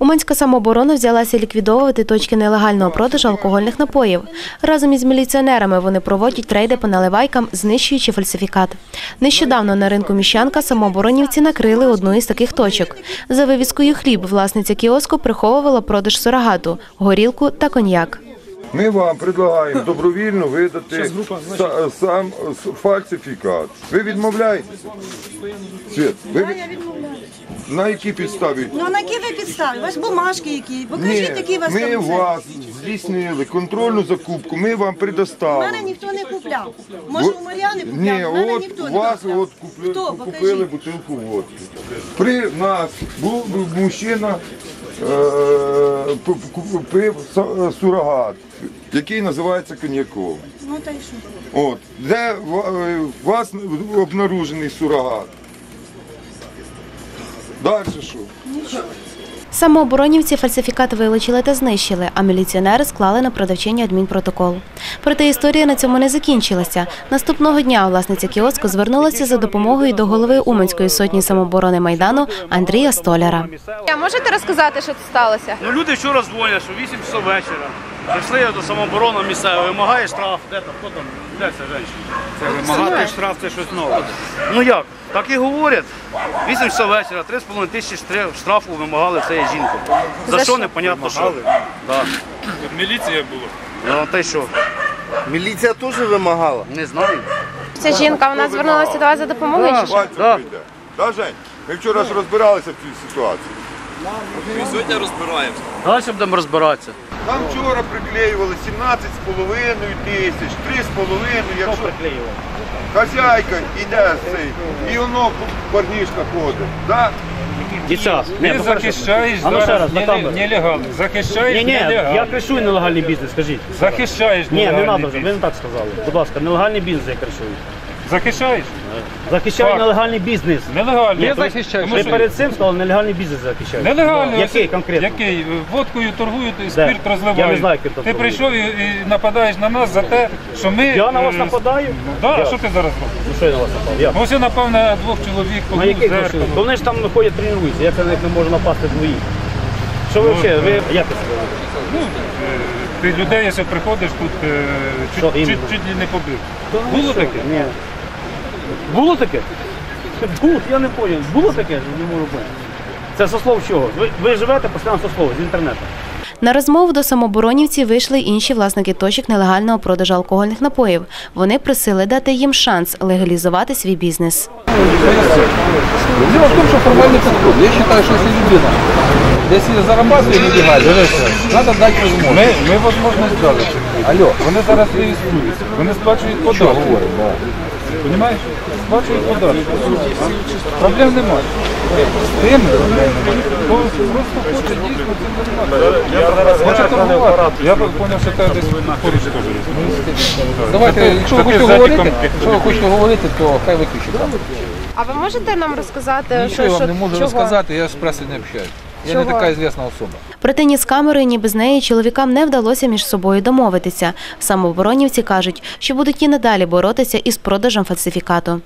Уманська самооборона взялася ліквідовувати точки нелегального продажу алкогольних напоїв. Разом із міліціонерами вони проводять рейди по наливайкам, знищуючи фальсифікат. Нещодавно на ринку Міщанка самооборонівці накрили одну із таких точок. За вивіскою хліб власниця кіоску приховувала продаж сурагату, горілку та коньяк. Ми вам предлагаємо добровільно видати сам фальсифікат. Ви відмовляєтеся? Світ, ви від- на якій підставі? Ну на якій ви підставі? У вас бумажки які? Покажіть, які у вас ми там це. вас здійснили контрольну закупку, ми вам У предоставили. мене ніхто не купляв. Може, у Мар'яни купляв, Ні, у мене от ніхто не вас купляв. от купли, Хто? купили Покажіть. бутилку водки. При нас був мужчина, е, п- п- пив са- сурогат, який називається коньяком. Ну та й що? От, де ва- е, у вас обнаружений сурогат? Далі що? Самооборонівці фальсифікат вилучили та знищили, а міліціонери склали на продавчині адмінпротокол. Проте історія на цьому не закінчилася. Наступного дня власниця кіоску звернулася за допомогою до голови Уманської сотні самооборони Майдану Андрія Столяра. А можете розказати, що тут сталося? Ну люди вчора дзвонять, що 8 часов вечора. Прийшли до самооборони місцевої, вимагає штраф. Де там? Хто там? Де ця жінка? Це вимагати штраф це щось нове. Ну як? Так і говорять. 8 часов вечора, 3,5 тисячі штри- штрафу вимагали цієї жінки. За, За що що? непонятно що. Да. Міліція була. Ну, та й що? Міліція теж вимагала. Не знаю. Ця жінка вона звернулася до вас за допомогою чи що? Пальцем Да. прийде. Да, Жень? Ми вчора ж розбиралися в цій ситуації. Далі будемо розбиратися. Там вчора приклеювали 17,5 тисяч, 3,5, якщо хазяйка йде з цей, і воно парнішка ходить. Да? Ні, Ти ну, захищаєш А ну ще раз, на неле- камеру. нелегально. Захищаєш Ні, ні, я нелегально. кришую нелегальний бізнес, скажіть. Захищаєш Ні, не нелегальний треба вже, ви не так сказали. Будь ласка, нелегальний бізнес я кришую. Захищаєш? Захищаю Факт. нелегальний бізнес. Нелегально. Ні, Я то ви- захищаю. Перед цим сказали нелегальний бізнес захищаю. Нелегально. Який Ось- конкретно? Який? Водкою торгують, і спирт Я розливають. не знаю, ким то Ти торгують. прийшов і, і нападаєш на нас за те, що ми... Я на вас е, нападаю? Да, Я. а що ти зараз робиш? Ну що я на вас напав? Ось я напав на двох чоловік, Ну кому який зеркало. То вони ж там ходять тренуються, як на них не можу напасти двоїх. Що ви взагалі, ви як це сказали? Ну, е, ти людей, якщо приходиш тут, е, чуть, Що чуть, іменно? чуть ли не побив. Було таке? Ні. Було таке? Було, я не зрозумів. Було таке? Не можу поняти. Це со слов чого? Ви, ви живете постійно со слов, з інтернету. На розмову до самоборонівців вийшли інші власники точок нелегального продажу алкогольних напоїв. Вони просили дати їм шанс легалізувати свій бізнес. Дело в том, что формальный подход. Я считаю, что если людина, если зарабатывает нелегально, надо дать возможность. Ми, ми можливість дали. Алло, Вони зараз реєструються, вони сплачують податки. да. Понімаєш? Сплачують податки. Проблем немає. Тим. Хто просто хоче дійсно цим займатися. Хоче торгувати. Я зрозумів, що це десь поруч теж є. Давайте, якщо ви хочете говорити, якщо ви хочете говорити, то хай виключить. А ви можете нам розказати, Нічого я вам не можу розказати, я з пресою не общаюсь. Я не така звісна особа. Проте ні з камерою, ні без неї чоловікам не вдалося між собою домовитися. Самооборонівці кажуть, що будуть і надалі боротися із продажем фальсифікату.